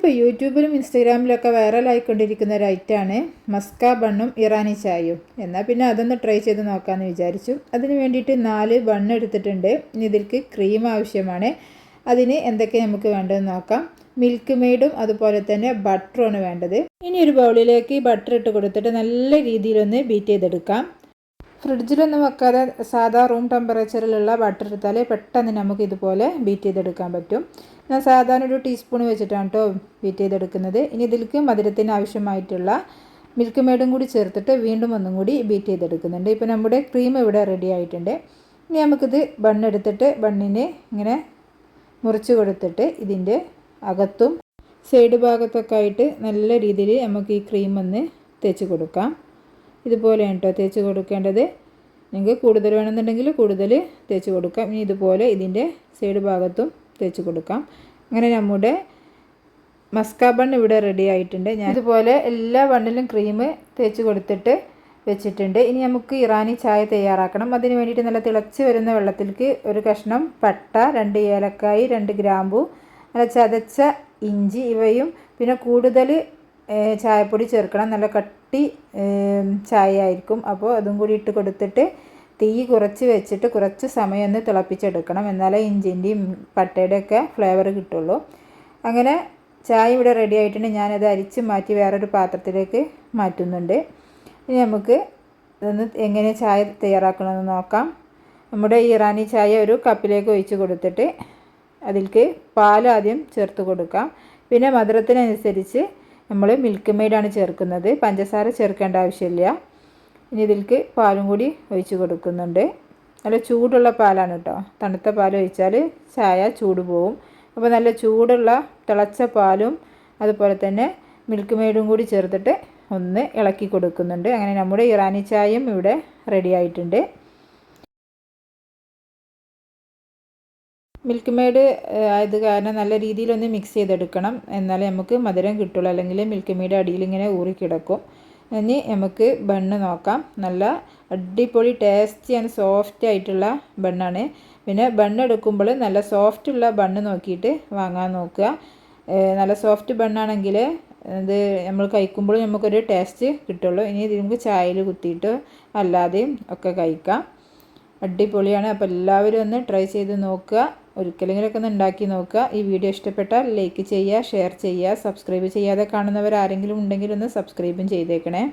ഇതിപ്പോൾ യൂട്യൂബിലും ഇൻസ്റ്റാഗ്രാമിലൊക്കെ വൈറലായിക്കൊണ്ടിരിക്കുന്ന ഒരു ഐറ്റാണ് മസ്ക ബണ്ണും ഇറാനി ചായയും. എന്നാൽ പിന്നെ അതൊന്ന് ട്രൈ ചെയ്ത് നോക്കാമെന്ന് വിചാരിച്ചു. അതിന് വേണ്ടിയിട്ട് നാല് ബണ്ണ് എടുത്തിട്ടുണ്ട്. ഇനി ഇതിൽക്ക് ക്രീം ആവശ്യമാണ്. അതിന് എന്തൊക്കെ നമുക്ക് വേണ്ടതെന്ന് നോക്കാം. മിൽക്ക് മെയ്ഡും അതുപോലെ തന്നെ ബട്ടറുമാണ് വേണ്ടത്. ഇനി ഒരു ബൗളിലേക്ക് ബട്ടർ ഇട്ട് കൊടുത്തിട്ട് നല്ല രീതിയിലൊന്ന് ബീറ്റ് ചെയ്തെടുക്കാം. ഫ്രിഡ്ജിലൊന്നും വെക്കാതെ സാധാ റൂം ടെമ്പറേച്ചറിലുള്ള ബട്ടർ എടുത്താൽ പെട്ടെന്ന് നമുക്ക് ഇതുപോലെ ബീറ്റ് ചെയ്തെടുക്കാൻ പറ്റും. ഞാൻ സാധാരണ ഒരു ടീസ്പൂൺ വെച്ചിട്ടാണ് കേട്ടോ ബീറ്റ് ചെയ്തെടുക്കുന്നത്. ഇനി ഇതിലേക്ക് മധുരത്തിന് ആവശ്യമായിട്ടുള്ള മിൽക്ക് മേഡും കൂടി ചേർത്തിട്ട് വീണ്ടും ഒന്നും കൂടി ബീറ്റ് ചെയ്തെടുക്കുന്നുണ്ട്. ഇപ്പോൾ നമ്മുടെ ക്രീം ഇവിടെ റെഡി ആയിട്ടുണ്ട്. ഇനി നമുക്കിത് ബണ്ണെടുത്തിട്ട് ബണ്ണിന് ഇങ്ങനെ മുറിച്ച് കൊടുത്തിട്ട് ഇതിന്റെ അകത്തും സൈഡ് ഭാഗത്തൊക്കെ ആയിട്ട് നല്ല രീതിയിൽ നമുക്ക് ഈ ക്രീം ഒന്ന് തേച്ച് കൊടുക്കാം. ഇതുപോലെയാണ് കേട്ടോ തേച്ച് കൊടുക്കേണ്ടത്. നിങ്ങൾക്ക് കൂടുതൽ വേണമെന്നുണ്ടെങ്കിൽ കൂടുതൽ തേച്ച് കൊടുക്കാം. ഇനി ഇതുപോലെ ഇതിന്റെ സൈഡ് ഭാഗത്തും തേച്ച് കൊടുക്കാം. അങ്ങനെ നമ്മുടെ മസ്കാ ബൺ ഇവിടെ റെഡി ആയിട്ടുണ്ട്. ഞാൻ ഇതുപോലെ എല്ലാ ബണ്ണിലും ക്രീം തേച്ച് കൊടുത്തിട്ട് വെച്ചിട്ടുണ്ട്. ഇനി നമുക്ക് ഇറാനി ചായ തയ്യാറാക്കണം. അതിന് വേണ്ടിയിട്ട് നല്ല തിളച്ച് വരുന്ന വെള്ളത്തിലേക്ക് ഒരു കഷ്ണം പട്ട രണ്ട് ഏലക്കായി രണ്ട് ഗ്രാമ്പു നല്ല ചതച്ച ഇഞ്ചി ഇവയും പിന്നെ കൂടുതൽ ചായപ്പൊടി ചേർക്കണം. നല്ല കട്ടി ചായ ആയിരിക്കും അപ്പോൾ അതും കൂടി ഇട്ട് കൊടുത്തിട്ട് തീ കുറച്ച് വെച്ചിട്ട് കുറച്ച് സമയം ഒന്ന് തിളപ്പിച്ചെടുക്കണം. എന്നാലേ ഇഞ്ചിന്റെയും പട്ടയുടെയൊക്കെ ഫ്ലേവർ കിട്ടുള്ളൂ. അങ്ങനെ ചായ ഇവിടെ റെഡി ആയിട്ടുണ്ട്. ഞാനത് അരിച്ച് മാറ്റി വേറൊരു പാത്രത്തിലേക്ക് മാറ്റുന്നുണ്ട്. ഇനി നമുക്ക് ഇതൊന്ന് എങ്ങനെ ചായ തയ്യാറാക്കണമെന്ന് നോക്കാം. നമ്മുടെ ഇറാനി ചായ ഒരു കപ്പിലേക്ക് ഒഴിച്ച് കൊടുത്തിട്ട് അതിലേക്ക് പാൽ ആദ്യം ചേർത്ത് കൊടുക്കാം. പിന്നെ മധുരത്തിനനുസരിച്ച് നമ്മൾ മിൽക്ക് മെയ്ഡാണ് ചേർക്കുന്നത്. പഞ്ചസാര ചേർക്കേണ്ട ആവശ്യമില്ല. ഇനി ഇതിലേക്ക് പാലും കൂടി ഒഴിച്ച് കൊടുക്കുന്നുണ്ട്. നല്ല ചൂടുള്ള പാലാണ് കേട്ടോ തണുത്ത പാൽ ഒഴിച്ചാൽ ചായ ചൂട് പോവും. അപ്പോൾ നല്ല ചൂടുള്ള തിളച്ച പാലും അതുപോലെ തന്നെ മിൽക്ക് മെയ്ഡും കൂടി ചേർത്തിട്ട് ഒന്ന് ഇളക്കി കൊടുക്കുന്നുണ്ട്. അങ്ങനെ നമ്മുടെ ഇറാനി ചായയും ഇവിടെ റെഡി ആയിട്ടുണ്ട്. മിൽക്ക് മെയ്ഡ് ആയത് കാരണം നല്ല രീതിയിലൊന്ന് മിക്സ് ചെയ്തെടുക്കണം. എന്നാലേ നമുക്ക് മധുരം കിട്ടുള്ളൂ. അല്ലെങ്കിൽ മിൽക്ക് മെയ്ഡ് അടിയിൽ ഇങ്ങനെ ഊറിക്കിടക്കും ഇനി നമുക്ക് ബണ്ണ് നോക്കാം. നല്ല അടിപൊളി ടേസ്റ്റി ആൻഡ് സോഫ്റ്റ് ആയിട്ടുള്ള ബണ്ണാണ്. പിന്നെ ബണ്ണ് എടുക്കുമ്പോൾ നല്ല സോഫ്റ്റ് ഉള്ള ബണ്ണ് നോക്കിയിട്ട് വാങ്ങാൻ നോക്കുക. നല്ല സോഫ്റ്റ് ബണ്ണാണെങ്കിൽ ഇത് നമ്മൾ കഴിക്കുമ്പോൾ നമുക്കൊരു ടേസ്റ്റ് കിട്ടുള്ളൂ. ഇനി ഇത് നമുക്ക് ചായയിൽ കുത്തിയിട്ട് അല്ലാതെയും ഒക്കെ കഴിക്കാം. അടിപൊളിയാണ്. അപ്പോൾ എല്ലാവരും ഒന്ന് ട്രൈ ചെയ്ത് നോക്കുക. ഒരിക്കലെങ്കിലൊക്കെ ഒന്ന് ഉണ്ടാക്കി നോക്കുക. ഈ വീഡിയോ ഇഷ്ടപ്പെട്ടാൽ ലൈക്ക് ചെയ്യുക ഷെയർ ചെയ്യുക സബ്സ്ക്രൈബ് ചെയ്യാതെ കാണുന്നവർ ആരെങ്കിലും ഉണ്ടെങ്കിൽ ഒന്ന് സബ്സ്ക്രൈബും ചെയ്തേക്കണേ.